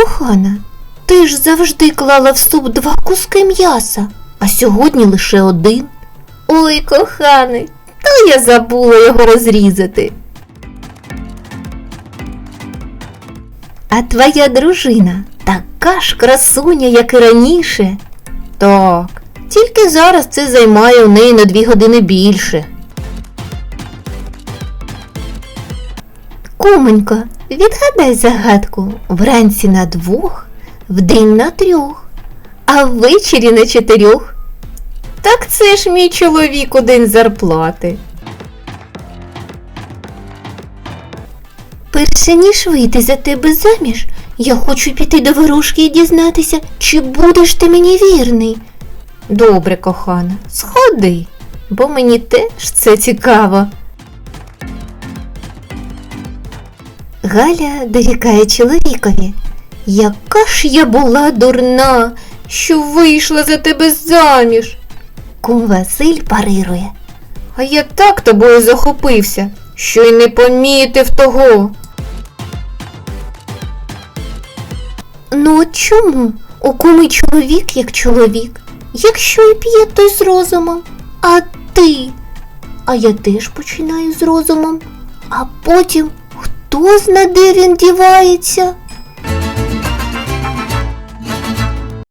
кохана, ти ж завжди клала в суп два куски м'яса, а сьогодні лише один. Ой, коханий, то я забула його розрізати. А твоя дружина така ж красуня, як і раніше. Так, тільки зараз це займає у неї на дві години більше. Куменько, відгадай загадку вранці на двох, вдень на трьох, а ввечері на чотирьох. Так це ж мій чоловік у день зарплати. Перше ніж вийти за тебе заміж, я хочу піти до ворожки і дізнатися, чи будеш ти мені вірний. Добре, кохана, сходи, бо мені теж це цікаво. Галя дорікає чоловікові. Яка ж я була дурна, що вийшла за тебе заміж. Кум Василь парирує. А я так тобою захопився, що й не помітив того. Ну от чому? У куми чоловік як чоловік, якщо і п'є, то з розумом. А ти? А я теж починаю з розумом. А потім хто зна, він дівається?